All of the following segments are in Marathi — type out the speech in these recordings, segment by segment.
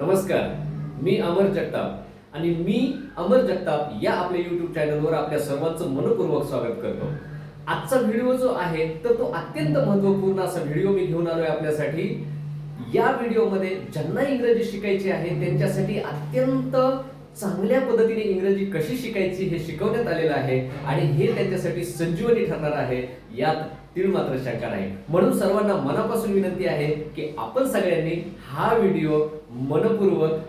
नमस्कार. मी अमर जगताप आणि मी अमर जगताप या आपल्या युट्यूब चॅनलवर आपल्या सर्वांचं मनपूर्वक स्वागत करतो. आजचा व्हिडिओ जो आहे तर तो अत्यंत महत्त्वपूर्ण असा व्हिडिओ मी घेऊन आलोय आपल्यासाठी. या व्हिडिओमध्ये ज्यांना इंग्रजी शिकायची आहे त्यांच्यासाठी अत्यंत चांगल्या पद्धतीने इंग्रजी कशी शिकायची हे शिकवण्यात आलेलं आहे आणि हे त्यांच्यासाठी संजीवनी ठरणार आहे यात तीळ मात्र शंका नाही म्हणून सर्वांना मनापासून विनंती आहे की आपण सगळ्यांनी हा व्हिडिओ मनपूर्वक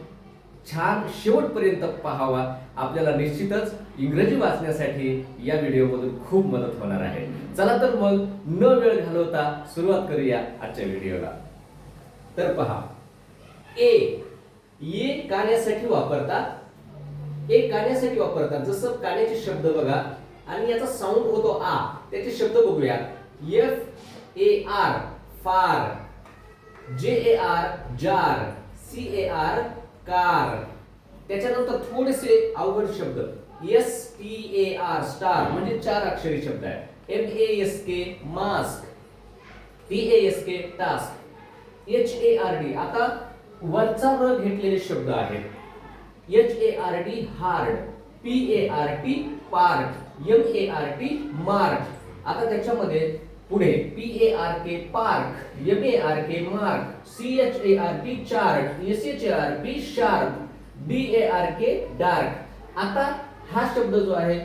छान शेवटपर्यंत पाहावा. आपल्याला निश्चितच इंग्रजी वाचण्यासाठी या व्हिडिओमधून खूप मदत होणार आहे. चला तर मग न वेळ घालवता सुरुवात करूया आजच्या व्हिडिओला. तर पहा. ए ये काण्यासाठी वापरतात. ए काण्यासाठी वापरतात. जसं काण्याचे शब्द बघा आणि याचा साऊंड होतो आ. त्याचे शब्द बघूया. F A R far J A R jar C A R car त्याच्यानंतर थोडेसे अवघड शब्द. S T A R star म्हणजे चार अक्षरी शब्द आहे M A S K mask T A S K task H A R D आता वरचा र घेतलेले शब्द आहेत. H A R D hard P A R T part M A R T mark आता त्याच्यामध्ये पुढे P A R K park M A R K mark C H A R P chart S H A R P sharp D A R K dark. आता हा शब्द जो आहे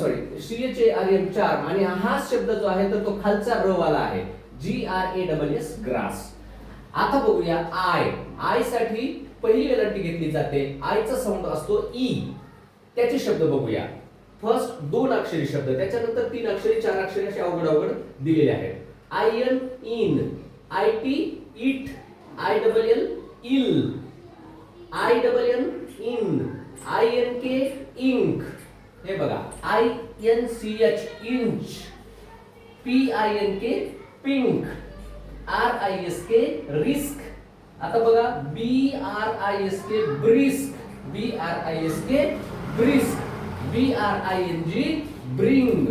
sorry C H A R M charm आणि हा शब्द जो आहे तर तो खालचा र वाला आहे G R A double S grass. आता बघूया आय आयसाठी पहिली वेलांटी घेतली जाते. आयचा साऊंड असतो ई त्याचे शब्द बघूया. फर्स्ट दोन अक्षरी शब्द त्याच्यानंतर तीन अक्षरी चार अक्षरी असे अवघड अवघड दिलेले आहेत. I N in I T it I double L ill I double N inn I N K ink हे बघा. I N C H inch P I N K pink R I S K risk आता बघा. B R I S K brisk B R I S K brisk B R I N G bring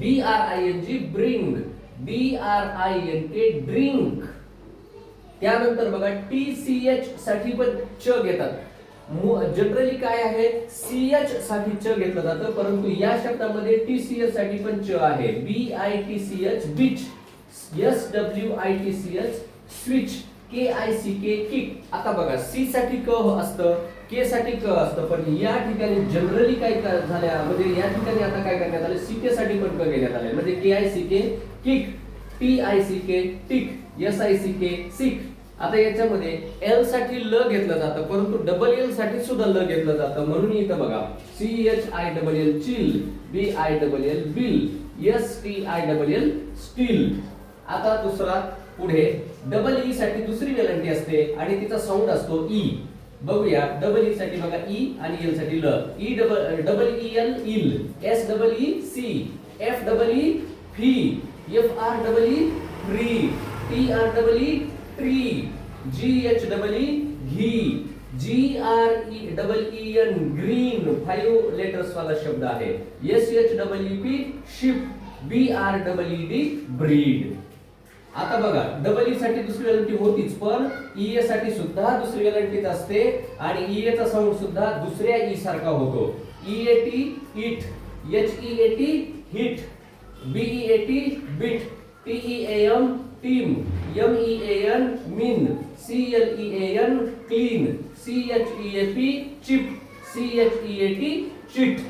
B R I N G bring B R I N K drink त्यानंतर बघा टी सी एच साठी पण च घेतात. जनरली काय आहे? सी एच साठी च घेतलं जातं परंतु या शब्दामध्ये टी सी एच साठी पण च आहे. B I T C H beach S W I T C H switch K I C K kick आता बघा सी साठी क असतं के साठी क असतं पण या ठिकाणी जनरली काय झाल्या? म्हणजे या ठिकाणी आता काय करण्यात आलं सी के साठी पण क घेण्यात आले म्हणजे K I C K kick T I C K tick S I C K sick. आता याच्यामध्ये एलसाठी ल घेतलं जातं परंतु डबल एलसाठी सुद्धा ल घेतलं जातं. म्हणून इथं बघा C H I double L chill B I double L bill S T I double L still आता दुसरा पुढे डबल ई e साठी दुसरी वेलंटी असते आणि तिचा साऊंड असतो ई बघूया. डबल ई साठी बघा ई आणि एलसाठी ल. E double double E L eel S double E see F double E fee F R double E free T R double E tree G H double E ghee G R E double E N green five letters वाला शब्द आहे. S H double E P sheep B R double E D breed आता बघा डबल ई साठी दुसरी वेलांटी होतीच पण ई ए साठी सुद्धा दुसरी वेलंटीच असते आणि ई ए चा साऊंड सुद्धा दुसऱ्या ई सारखा होतो E A T eat H E A T heat B E A T beat T E A M team M E A N mean C L E A N clean C H E A P cheap C H E A T cheat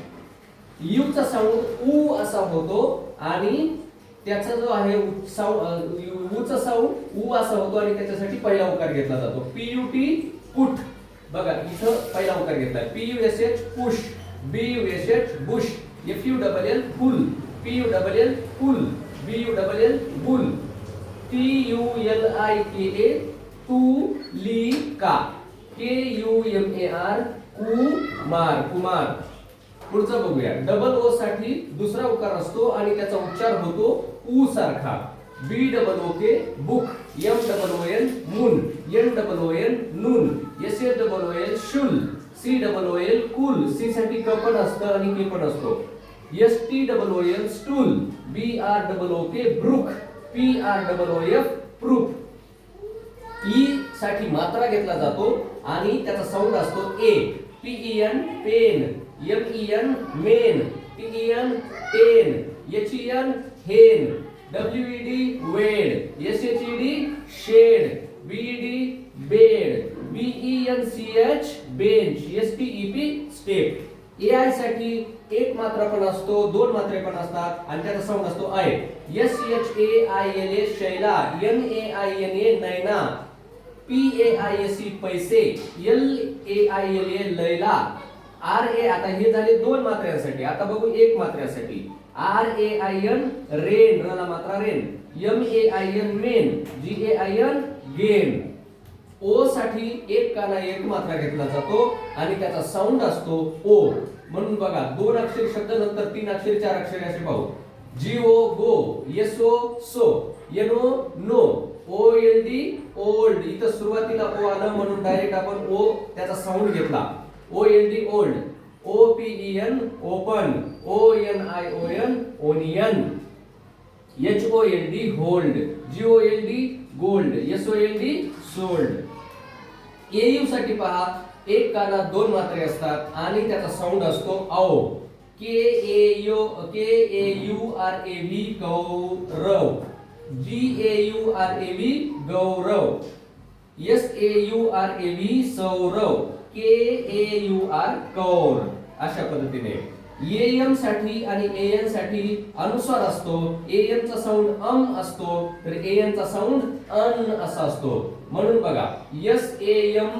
यूचा sound ऊ असा होतो आणि त्याचा जो आहे साऊंड ऊचा साऊंड ऊ असा होतो आणि त्याच्यासाठी पहिला उकार घेतला जातो. P U T put. बघा इथं पहिला उकार घेतला P U S H push. B U S H bush. F U double L full P U double L pull B U double L bull. T U L I K A Tulika. K U M A R Kumar Kumar. पुढचं बघूया. डबल ओ साठी दुसरा उकार असतो आणि त्याचा उच्चार होतो ऊ सारखा. B double O K book M double O N moon N double O N noon S S double O L school C double O L cool C साठी क पण असतं आणि के पण असतो. S T double O L stool B R double O K brook P R double O F proof E साठी मात्रा घेतला जातो आणि त्याचा साऊंड असतो ए P E N pen M E N men P E N ten H E N hen W E D wed S H E D shed B E D bed B E N C H bench S T E P step. A आयसाठी एक मात्रा पण असतो दोन मात्रे पण असतात आणि त्याचा साऊंड असतो I S H A I N A Shaila N A I N A Naina P A I S E paise L A I L A Laila. R A आता हे झाले दोन मात्र्यांसाठी आता बघू एक मात्र्यासाठी. R A I N rain ला मात्रा rain M A I N main G A I N gain O साठी एक काना एक मात्रा घेतला जातो आणि त्याचा साऊंड असतो ओ म्हणून बघा दोन अक्षर शब्द नंतर तीन अक्षर चार अक्षर असे पाहू. G O go S O so N O no O L D old इथं सुरुवातीला ओ आलं म्हणून डायरेक्ट आपण ओ त्याचा साऊंड घेतला. O L D old O P E N open onion H O L D hold G O L D gold S O L D sold A U साठी पहा एक कानात दोन मात्रे असतात आणि त्याचा साऊंड असतो औ. K A U K A U R A V Gaurav. G A U R A V Gaurav. S A U R A V Saurav. K A U R Kaur. अशा पद्धतीने. एएमसाठी आणि ए एनसाठी अनुस्वार असतो. एएम चा साऊंड अम असतो. तर ए एन चा साऊंड अन असा असतो. म्हणून बघा S A M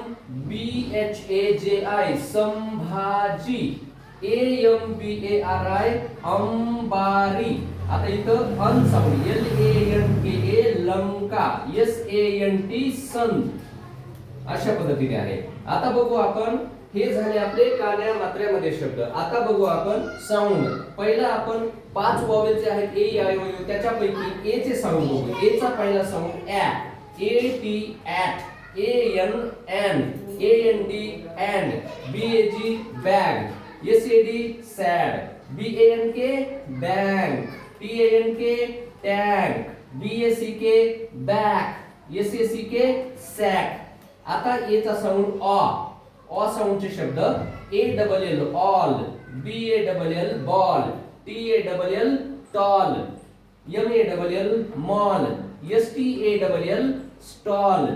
B H A J I Sambhaji. A M B A R I Ambari. आता इथं अन sound L A N K A Lanka. S A N T सन. अशा पद्धतीने आहे. आता बघू आपण हे झाले आपले कान्या मात्र्यामध्ये शब्द. आता बघू आपण साऊंड. पहिला आपण पाच वॉवेल जे आहेत ए आय ओ त्याच्यापैकी ए चे साऊंड बघू ए चा पहिला sound uh A T at A N an A N D N B A G bag S A D sad B A N K bank T A N K tank B A C K back S A C K sack आता एचा साऊंड ऑ ऑ साऊंडचे शब्द. A double L all B A double L ball T A double L tall M A double L mall S T A double L stall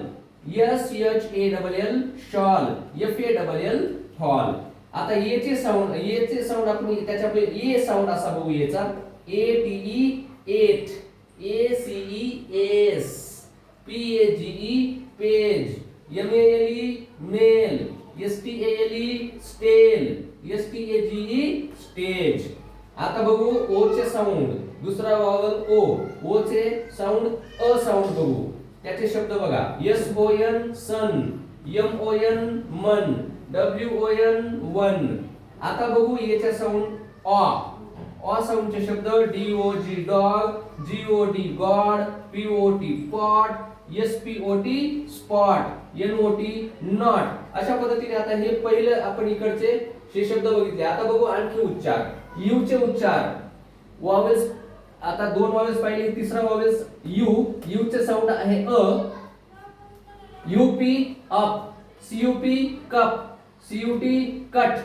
S H A double L shawl F A double L hall आता एचे साऊंड एचे साऊंड आपण त्याच्या ए साऊंड असा बघू याचा. A T E ate A C E ace P A G E page M A L E male S T A L E stale S T A G E stage आता बघू ओ चे साऊंड दुसरा वावल ओ ओ चे साऊंड अ साऊंड बघू. त्याचे शब्द बघा. S O N son M O N mon. W O N won. आता बघू याच्या साऊंड ऑ ऑ साऊंडचे शब्द D O G dog G O D god P O T pot S P O T spot N O T not अशा पद्धतीने आता हे पहिलं आपण इकडचे हे शब्द बघितले. आता बघू आणखी उच्चार. यू चे उच्चार. वॉवेल्स आता दोन वॉवेल्स पाहिले तिसरा वॉवेल्स यू यू चे साऊंड आहे अ. U P up C U P cup C U T cut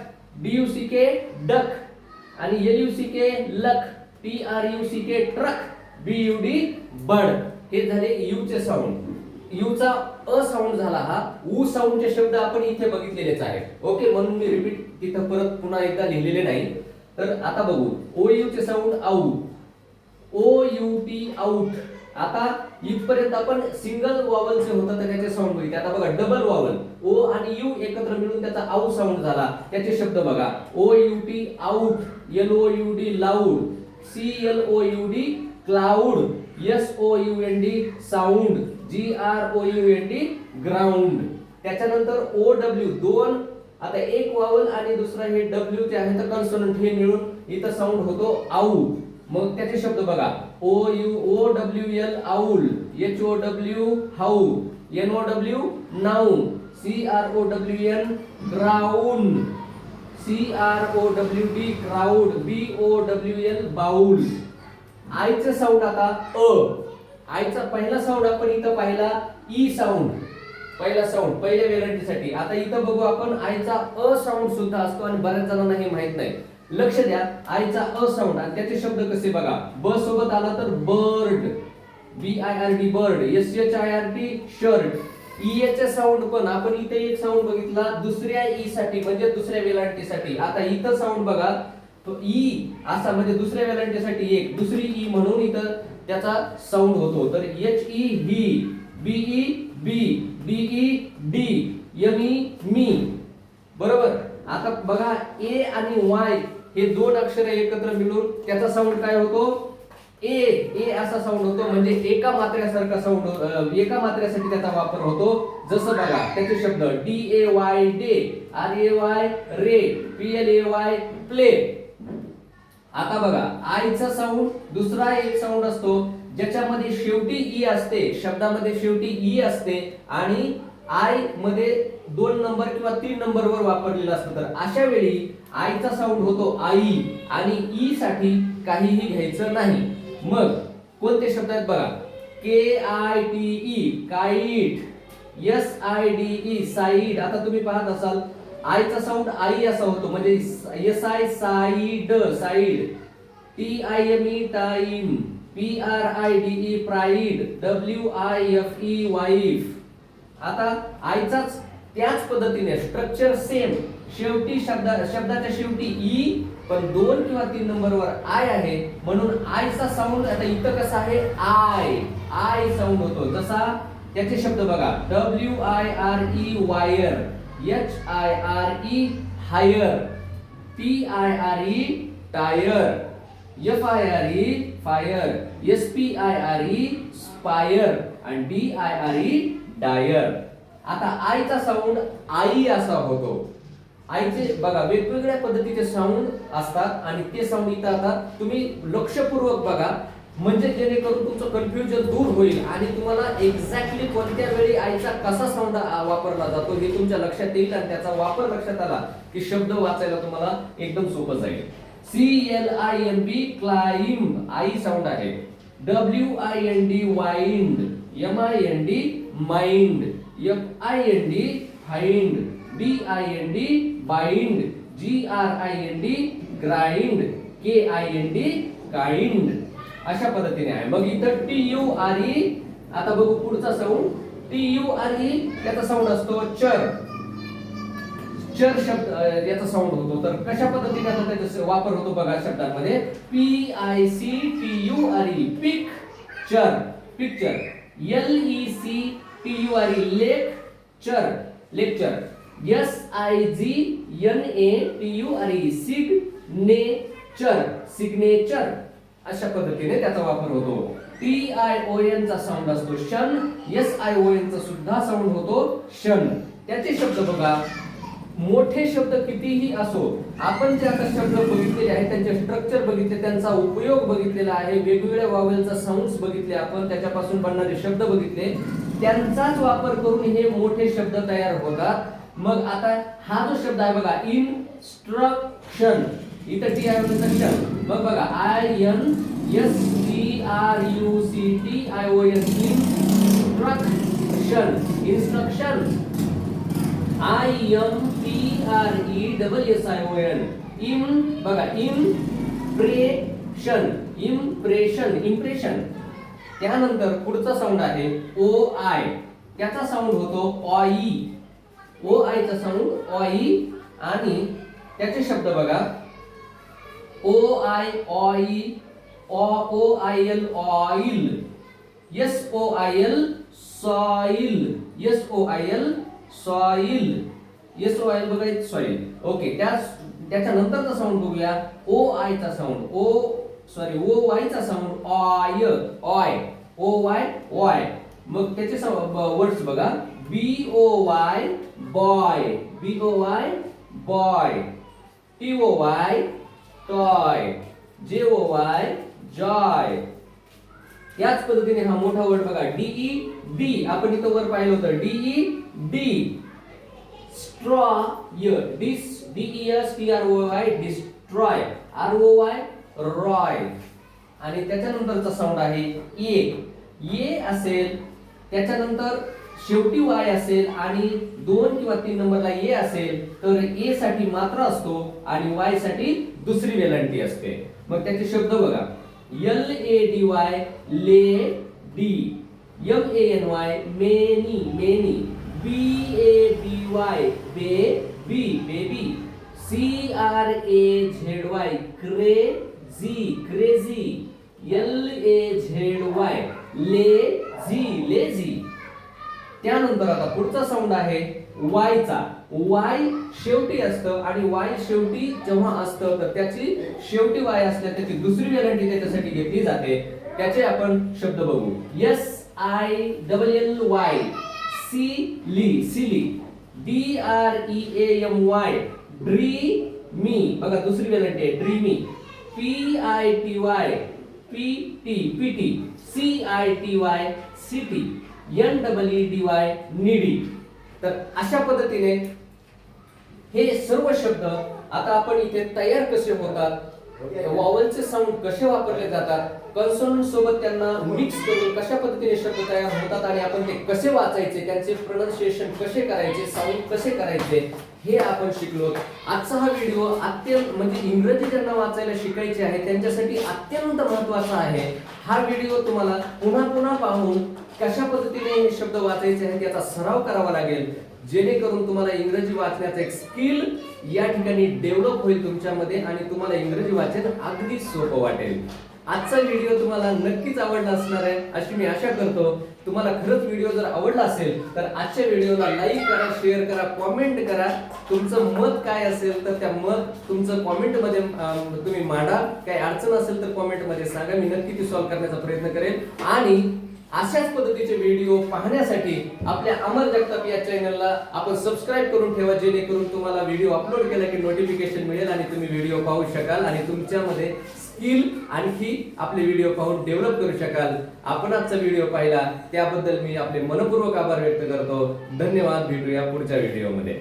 D U C K duck आणि L U C K luck T R U C K truck B U D bud हे झाले यूचे साऊंड यू अ साऊंड झाला हा. उ साऊंडचे शब्द आपण इथे बघितलेलेच आहेत. ओके म्हणून मी रिपीट तिथं परत पुन्हा एकदा लिहिलेले नाही. तर आता बघू. ओ यू चे साऊंड आऊ ओ यू टी आऊट आता इथपर्यंत आपण सिंगल वॉवल जे होतं तर त्याचे साऊंड बघितले. आता बघा डबल वॉवल ओ आणि यू एकत्र मिळून त्याचा आऊ साऊंड झाला. त्याचे शब्द बघा. O U T out L O U D loud C L O U D cloud S O U N D sound G R O U N D ground त्याच्यानंतर ओ डब्ल्यू दोन. आता एक वावल आणि दुसरा हे डब्ल्यू जे आहे तर कन्सोनंट हे मिळून इथं साऊंड होतो आऊ मग त्याचे शब्द बघा. O U O W L owl H O W how N O W now C R O W N ground C R O W D crowd B O W L bowl आयचं sound आता अ. आयचा पहिला साऊंड आपण इथं पाहिला ई साऊंड पहिला साऊंड पहिल्या वेलांटीसाठी आता इथं बघू आपण आईचा अ साऊंड सुद्धा असतो आणि बऱ्याच जणांना हे माहीत नाही. लक्ष द्या आईचा अ साऊंड आणि त्याचे शब्द कसे बघा. ब सोबत आला तर bird. B I R D bird. S H I R T shirt E चे साऊंड पण आपण इथे एक साऊंड बघितला दुसऱ्या ई साठी म्हणजे दुसऱ्या वेलांटीसाठी आता इथं साऊंड बघा तो e ई असा म्हणजे दुसऱ्या वेलांटीसाठी एक दुसरी ई म्हणून इथं त्याचा साऊंड होतो. तर H E he B E be D E D M E me बरोबर? आता बघा ए आणि वाय हे दोन अक्षर एकत्र मिळून त्याचा साऊंड काय होतो? ए ए असा साऊंड होतो म्हणजे एका मात्र्यासारखा साऊंड एका मात्र्यासाठी त्याचा वापर होतो. जसं बघा त्याचे शब्द D A Y day R A Y ray P L A Y play आता बघा आयचा साऊंड दुसरा एक साऊंड असतो ज्याच्यामध्ये शेवटी ई असते शब्दामध्ये शेवटी ई असते आणि आयमध्ये दोन नंबर किंवा तीन नंबरवर वापरलेला असतो. तर अशा वेळी आयचा साऊंड होतो आई आणि ई साठी काहीही घ्यायचं नाही. मग कोणते शब्द आहेत बघा? K I T E kite. S I D E side आता तुम्ही पाहत असाल आयचा साऊंड आई असा होतो म्हणजे S I side side. T I M E time P R I D E pride. W I F E wife आता आयचाच त्याच पद्धतीने स्ट्रक्चर सेम शेवटी शब्दा शब्दाच्या शेवटी ई पण दोन किंवा तीन नंबरवर आय आहे. म्हणून आयचा साऊंड आता इथं कसा आहे? आय आय साऊंड होतो. जसा त्याचे शब्द बघा. W I R E wire H I R E hire T I R E tire F I R E fire S P I R E spire आणि D I R E dire आता आयचा साऊंड आई असा होतो. आईचे बघा वेगवेगळ्या पद्धतीचे साऊंड असतात आणि ते साऊंड इथं आता तुम्ही लक्षपूर्वक बघा. म्हणजे जेणेकरून तुमचं कन्फ्युजन दूर होईल आणि तुम्हाला एक्झॅक्टली कोणत्या वेळी आईचा कसा साऊंड वापरला जातो हे तुमच्या लक्षात येईल आणि त्याचा वापर लक्षात आला की शब्द वाचायला तुम्हाला एकदम सोपं जाईल. C L I M B climb I sound आहे. W I N D wind M I N D mind F I N D find B I N D bind G R I N D grind K I N D kind अशा पद्धतीने आहे. मग इथं टी यू आर ई आता बघू पुढचा sound T U R E त्याचा साऊंड असतो चर. चर शब्द याचा साऊंड होतो. तर कशा पद्धतीने आता त्याचा वापर होतो बघा शब्दांमध्ये. P I C T U R E picture. Picture L E C T U R E lecture lecture S I G N A T U R E signature signature अशा पद्धतीने त्याचा वापर होतो. टी आय ओ एन चा साऊंड असतो शन. एस आय ओ एन चा सुद्धा साऊंड होतो शन. त्याचे शब्द बघा. मोठे शब्द कितीही असो आपण जे आता शब्द बघितलेले आहेत त्यांचे स्ट्रक्चर बघितले त्यांचा उपयोग बघितलेला आहे वेगवेगळ्या वावेलचा साऊंड बघितले आपण त्याच्यापासून बनणारे शब्द बघितले त्यांचाच वापर करून हे मोठे शब्द तयार होतात. मग आता हा जो शब्द आहे बघा इन्स्ट्रक्शन इथं टी आय शन मग बघा I N S T R U C T I O S instruction instruction I M P R E double S I O N im बघा इम्प्रेशन इम्प्रेशन इम्प्रेशन त्यानंतर पुढचा साऊंड आहे ओ आय त्याचा साऊंड होतो ऑई ओ आयचा साऊंड ऑई आणि त्याचे शब्द बघा. O I I O I L oil S O I L soil S O I L soil S O I L बघा सॉइल ओके त्या त्याच्यानंतरचा साऊंड बघूया ओ आयचा sound O sorry O वायचा sound oy oy O Y Y मग त्याचे वर्ड्स बघा B O Y boy B O Y boy T O Y toy. J O Y Joy. याच पद्धतीने हा मोठा वर्ड बघा डीई डी. आपण इथं वर पाहिलं होतं डीई डी. स्ट्रॉ य डिस D E S T R O Y destroy R O Y Roy. आणि त्याच्यानंतरचा साऊंड आहे ए. ए असेल त्याच्यानंतर शेवटी वाय असेल आणि दोन किंवा तीन नंबरला ए असेल तर ए साठी मात्र असतो आणि वायसाठी दुसरी वेलांटी असते. मग त्याचे शब्द बघा. L A D Y lady. M A N Y many many. B A B Y baby baby. C R A Z Y crazy crazy. L A Z Y lazy lazy. त्यानंतर आता पुढचा साऊंड आहे वायचा वाय शेवटी असतं आणि वाय शेवटी जेव्हा असतं तर त्याची शेवटी वाय असल्या त्याची दुसरी वेलांटी त्याच्यासाठी घेतली जाते. त्याचे आपण शब्द बघू. S I double L Y silly silly D R E A M Y dreamy बघा दुसरी वेलांटी आहे. Dreamy P I T Y pity pity C I T Y city N double E D Y needy. तर अशा पद्धतीने हे सर्व शब्द आता आपण इथे तयार कसे होतात वॉवलचे साऊंड कसे वापरले जातात कन्सोनंट सोबत त्यांना मिक्स करून कशा पद्धतीने शब्द तयार होतात आणि आपण ते कसे वाचायचे त्यांचे प्रोनाउन्सिएशन कसे करायचे साऊंड कसे करायचे हे आपण शिकलो. आजचा हा व्हिडिओ अत्यंत म्हणजे इंग्रजी ज्यांना वाचायला शिकायचे आहे त्यांच्यासाठी अत्यंत महत्त्वाचा आहे. हा व्हिडिओ तुम्हाला पुन्हा पुन्हा पाहून कशा पद्धतीने हे शब्द वाचायचे आहेत याचा सराव करावा लागेल. जेणेकरून तुम्हाला इंग्रजी वाचण्याचं एक स्किल या ठिकाणी डेव्हलप होईल तुमच्यामध्ये आणि तुम्हाला इंग्रजी वाचन अगदी सोपं वाटेल. आजचा व्हिडिओ तुम्हाला नक्कीच आवडला असणार आहे. अशी मी आशा करतो तुम्हाला खरंच व्हिडिओ जर आवडला असेल तर आजच्या व्हिडिओला लाईक करा शेअर करा कॉमेंट करा. तुमचं मत काय असेल तर त्या मत तुमचं कॉमेंटमध्ये तुम्ही मांडा. काही अडचण असेल तर कॉमेंटमध्ये सांगा. मी नक्की ती सॉल्व्ह करण्याचा प्रयत्न करेन. आणि अशाच पद्धतीचे व्हिडिओ पाहण्यासाठी आपल्या अमर जगताप या चॅनलला आपण सबस्क्राईब करून ठेवा जेणेकरून तुम्हाला व्हिडिओ अपलोड केला की नोटिफिकेशन मिळेल आणि तुम्ही व्हिडिओ पाहू शकाल आणि तुमच्यामध्ये स्किल आणखी आपले व्हिडिओ पाहून डेव्हलप करू शकाल. आपण आजचा व्हिडिओ पाहिला त्याबद्दल मी आपले मनपूर्वक आभार व्यक्त करतो. धन्यवाद भेटूया पुढच्या व्हिडिओमध्ये